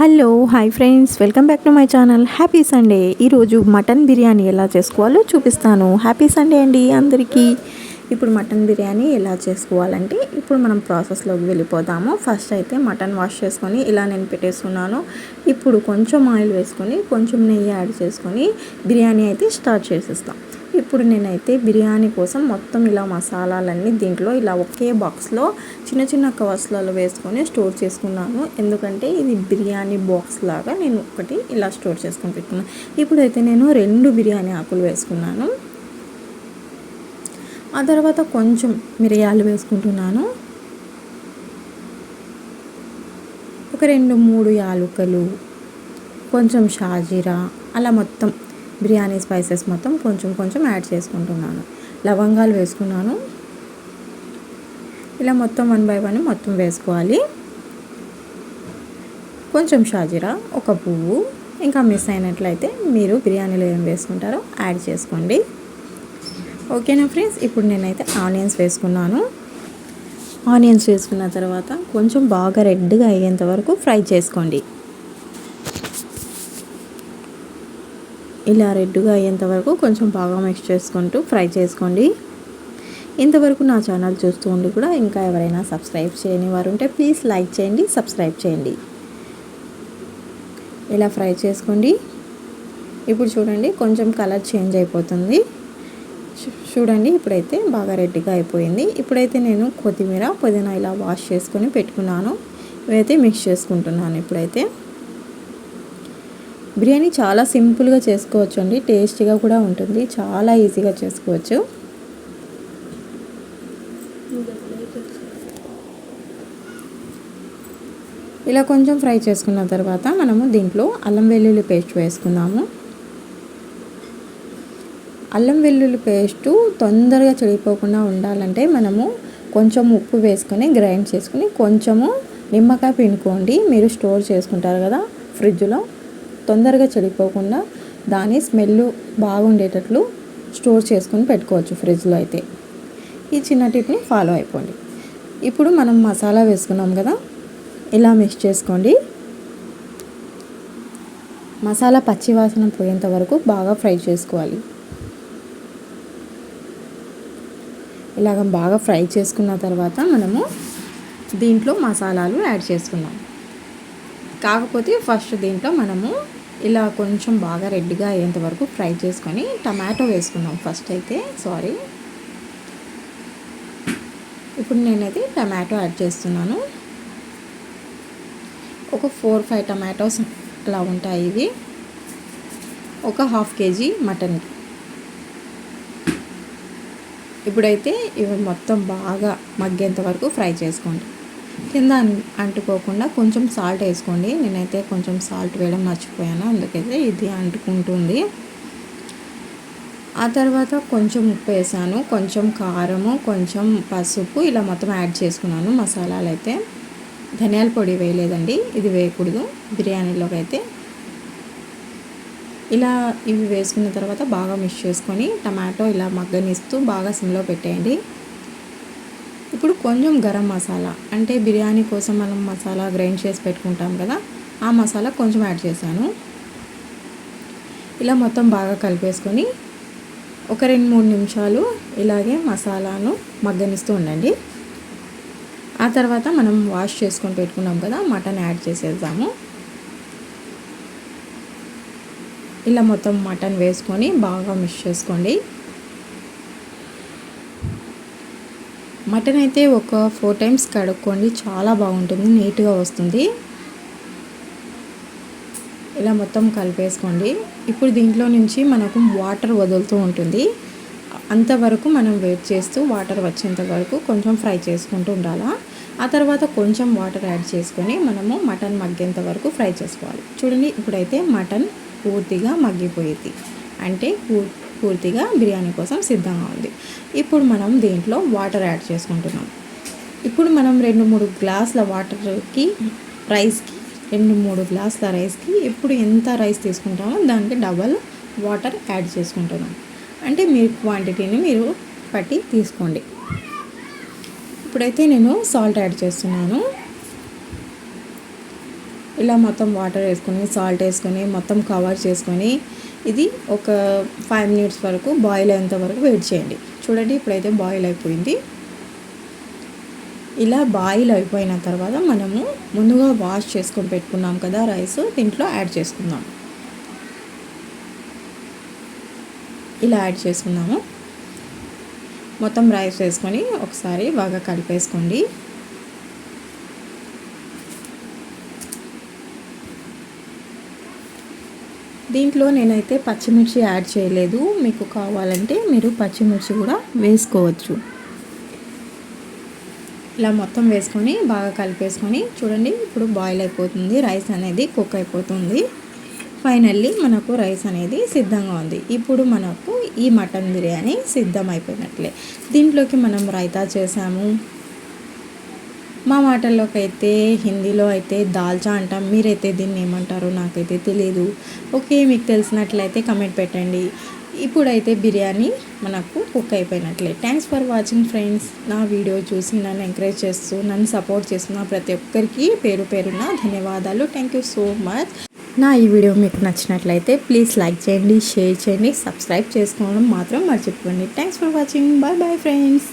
Hello hi friends. Welcome back to my channel. Happy Sunday. ఈరోజు mutton biryani ఎలా చేసుకోవాలో చూపిస్తాను. హ్యాపీ సండే అండి అందరికీ. ఇప్పుడు మటన్ బిర్యానీ ఎలా చేసుకోవాలంటే ఇప్పుడు మనం ప్రాసెస్లోకి వెళ్ళిపోదాము. ఫస్ట్ అయితే మటన్ వాష్ చేసుకొని ఇలా నేను పెట్టేసుకున్నాను ఇప్పుడు కొంచెం ఆయిల్ వేసుకొని కొంచెం నెయ్యి యాడ్ చేసుకొని బిర్యానీ అయితే స్టార్ట్ చేసేస్తాం. ఇప్పుడు నేనైతే బిర్యానీ కోసం మొత్తం ఇలా మసాలాలన్నీ దీంట్లో ఇలా ఒకే బాక్స్లో చిన్న చిన్న కవర్స్లలో వేసుకొని స్టోర్ చేసుకున్నాను. ఎందుకంటే ఇది బిర్యానీ బాక్స్ లాగా నేను ఒకటి ఇలా స్టోర్ చేసుకొని పెట్టుకున్నాను ఇప్పుడైతే నేను రెండు బిర్యానీ ఆకులు వేసుకున్నాను. ఆ తర్వాత కొంచెం మిరియాలు వేసుకుంటున్నాను. ఒక రెండు మూడు యాలుకలు కొంచెం షాజీరా అలా మొత్తం బిర్యానీ స్పైసెస్ మొత్తం కొంచెం కొంచెం యాడ్ చేసుకుంటున్నాను. లవంగాలు వేసుకున్నాను. ఇలా మొత్తం వన్ బై వన్ మొత్తం వేసుకోవాలి. కొంచెం షాజీరా ఒక పువ్వు ఇంకా మిస్ అయినట్లయితే మీరు బిర్యానీలో ఏం వేసుకుంటారో యాడ్ చేసుకోండి. ఓకేనా ఫ్రెండ్స్? ఇప్పుడు నేనైతే ఆనియన్స్ వేసుకున్నాను. ఆనియన్స్ వేసుకున్న తర్వాత కొంచెం బాగా రెడ్గా అయ్యేంత వరకు ఫ్రై చేసుకోండి. ఇలా రెడ్గా అయ్యేంత వరకు కొంచెం బాగా మిక్స్ చేసుకుంటూ ఫ్రై చేసుకోండి. ఇంతవరకు నా ఛానల్ చూస్తూ ఉండి కూడా ఇంకా ఎవరైనా సబ్స్క్రైబ్ చేయని వారు ఉంటే ప్లీజ్ లైక్ చేయండి సబ్స్క్రైబ్ చేయండి. ఇలా ఫ్రై చేసుకోండి. ఇప్పుడు చూడండి కొంచెం కలర్ చేంజ్ అయిపోతుంది. చూడండి ఇప్పుడైతే బాగా రెడ్గా అయిపోయింది. ఇప్పుడైతే నేను కొత్తిమీర పుదీనా ఇలా వాష్ చేసుకొని పెట్టుకున్నాను. ఇవైతే మిక్స్ చేసుకుంటున్నాను ఇప్పుడైతే. బిర్యానీ చాలా సింపుల్గా చేసుకోవచ్చు అండి టేస్టీగా కూడా ఉంటుంది చాలా ఈజీగా చేసుకోవచ్చు. ఇలా కొంచెం ఫ్రై చేసుకున్న తర్వాత మనము దీంట్లో అల్లం వెల్లుల్లి పేస్ట్ వేసుకుందాము. అల్లం వెల్లుల్లి పేస్టు తొందరగా చెడిపోకుండా ఉండాలంటే మనము కొంచెం ఉప్పు వేసుకొని గ్రైండ్ చేసుకుని కొంచెము నిమ్మకాయ పిండుకోండి మీరు స్టోర్ చేసుకుంటారు కదా ఫ్రిడ్జ్లో. తొందరగా చెడిపోకుండా దాని స్మెల్ బాగుండేటట్లు స్టోర్ చేసుకొని పెట్టుకోవచ్చు ఫ్రిడ్జ్లో అయితే. ఈ చిన్న టిప్ని ఫాలో అయిపోండి. ఇప్పుడు మనం మసాలా వేసుకున్నాం కదా ఇలా మిక్స్ చేసుకోండి. మసాలా పచ్చి వాసన పోయేంత వరకు బాగా ఫ్రై చేసుకోవాలి. ఇలాగ బాగా ఫ్రై చేసుకున్న తర్వాత మనము దీంట్లో మసాలాలు యాడ్ చేసుకున్నాం కాకపోతే ఫస్ట్ దీంట్లో మనము ఇలా కొంచెం బాగా రెడ్గా అయ్యేంత వరకు ఫ్రై చేసుకొని టమాటో వేసుకున్నాం ఫస్ట్ అయితే సారీ. ఇప్పుడు నేనైతే టమాటో యాడ్ చేస్తున్నాను. ఒక ఫోర్ ఫైవ్ టమాటోస్ అలా ఉంటాయి ఇవి. ఒక హాఫ్ కేజీ మటన్కి ఇప్పుడైతే ఇవి మొత్తం బాగా మగ్గేంత వరకు ఫ్రై చేసుకోండి. కింద అంటుకోకుండా కొంచెం సాల్ట్ వేసుకోండి. నేనైతే కొంచెం సాల్ట్ వేయడం మర్చిపోయాను. అందుకైతే ఇది అంటుకుంటుంది. ఆ తర్వాత కొంచెం ఉప్పు వేసాను. కొంచెం కారము కొంచెం పసుపు ఇలా మొత్తం యాడ్ చేసుకున్నాను మసాలాలు అయితే ధనియాల పొడి వేయలేదండి. ఇది వేయకూడదు. బిర్యానీలోకి అయితే. ఇలా ఇవి వేసుకున్న తర్వాత బాగా మిక్స్ చేసుకొని టమాటో ఇలా మగ్గనిస్తూ బాగా సిమ్లో పెట్టేయండి. ఇప్పుడు కొంచెం గరం మసాలా అంటే బిర్యానీ కోసం మనం మసాలా గ్రైండ్ చేసి పెట్టుకుంటాం కదా ఆ మసాలా కొంచెం యాడ్ చేశాను. ఇలా మొత్తం బాగా కలిపేసుకొని ఒక రెండు మూడు నిమిషాలు ఇలాగే మసాలాను మగ్గనిస్తూ ఉండండి. ఆ తర్వాత మనం వాష్ చేసుకొని పెట్టుకున్నాం కదా మటన్ యాడ్ చేసేద్దాము. ఇలా మొత్తం మటన్ వేసుకొని బాగా మిక్స్ చేసుకోండి. మటన్ అయితే ఒక ఫోర్ టైమ్స్ కడుక్కోండి. చాలా బాగుంటుంది. నీట్గా వస్తుంది. ఇలా మొత్తం కలిపేసుకోండి. ఇప్పుడు దీంట్లో నుంచి మనకు వాటర్ వదులుతూ ఉంటుంది. అంతవరకు మనం వెయిట్ చేస్తూ వాటర్ వచ్చేంత వరకు కొంచెం ఫ్రై చేసుకుంటూ ఉండాలా? ఆ తర్వాత కొంచెం వాటర్ యాడ్ చేసుకొని మనము మటన్ మగ్గేంత వరకు ఫ్రై చేసుకోవాలి. చూడండి ఇప్పుడైతే మటన్ పూర్తిగా మగ్గిపోయేది. అంటే పూర్తిగా బిర్యానీ కోసం సిద్ధంగా ఉంది. ఇప్పుడు మనం దీంట్లో వాటర్ యాడ్ చేసుకుంటున్నాం. ఇప్పుడు మనం రెండు మూడు గ్లాసుల వాటర్కి రైస్కి రెండు మూడు గ్లాసుల రైస్కి ఇప్పుడు ఎంత రైస్ తీసుకుంటామో దానికి డబల్ వాటర్ యాడ్ చేసుకుంటున్నాం. అంటే మీ క్వాంటిటీని మీరు పట్టి తీసుకోండి. ఇప్పుడైతే నేను సాల్ట్ యాడ్ చేస్తున్నాను. ఇలా మొత్తం వాటర్ వేసుకొని సాల్ట్ వేసుకొని మొత్తం కవర్ చేసుకొని ఇది ఒక ఫైవ్ మినిట్స్ వరకు బాయిల్ అయ్యేంత వరకు వెయిట్ చేయండి. చూడండి ఇప్పుడైతే బాయిల్ అయిపోయింది. ఇలా బాయిల్ అయిపోయిన తర్వాత మనము ముందుగా వాష్ చేసుకొని పెట్టుకున్నాం కదా రైస్ దీంట్లో యాడ్ చేసుకుందాం. ఇలా యాడ్ చేసుకుందాము. మొత్తం రైస్ వేసుకొని ఒకసారి బాగా కలిపేసుకోండి. దీంట్లో నేనైతే పచ్చిమిర్చి యాడ్ చేయలేదు. మీకు కావాలంటే మీరు పచ్చిమిర్చి కూడా వేసుకోవచ్చు. ఇలా మొత్తం వేసుకొని బాగా కలిపేసుకొని చూడండి ఇప్పుడు బాయిల్ అయిపోతుంది. రైస్ అనేది కుక్ అయిపోతుంది. ఫైనల్లీ మనకు రైస్ అనేది సిద్ధంగా ఉంది. ఇప్పుడు మనకు ఈ మటన్ బిర్యానీ సిద్ధం అయిపోయినట్లే దీంట్లోకి మనం రైతా చేసాము. మా మాటల్లోకి అయితే హిందీలో అయితే దాల్చా అంటాం. మీరైతే దీన్ని ఏమంటారో నాకైతే తెలియదు ఓకే మీకు తెలిసినట్లయితే కమెంట్ పెట్టండి. ఇప్పుడైతే బిర్యానీ మనకు కుక్ అయిపోయినట్లే. థ్యాంక్స్ ఫర్ వాచింగ్ ఫ్రెండ్స్ నా వీడియో చూసి నన్ను ఎంకరేజ్ చేస్తూ నన్ను సపోర్ట్ చేస్తున్న ప్రతి ఒక్కరికి పేరు పేరున ధన్యవాదాలు. థ్యాంక్ యూ సో మచ్ నా ఈ వీడియో మీకు నచ్చినట్లయితే ప్లీజ్ లైక్ చేయండి షేర్ చేయండి సబ్స్క్రైబ్ చేసుకోవడం మాత్రం మర్చిపోండి thanks for watching bye bye friends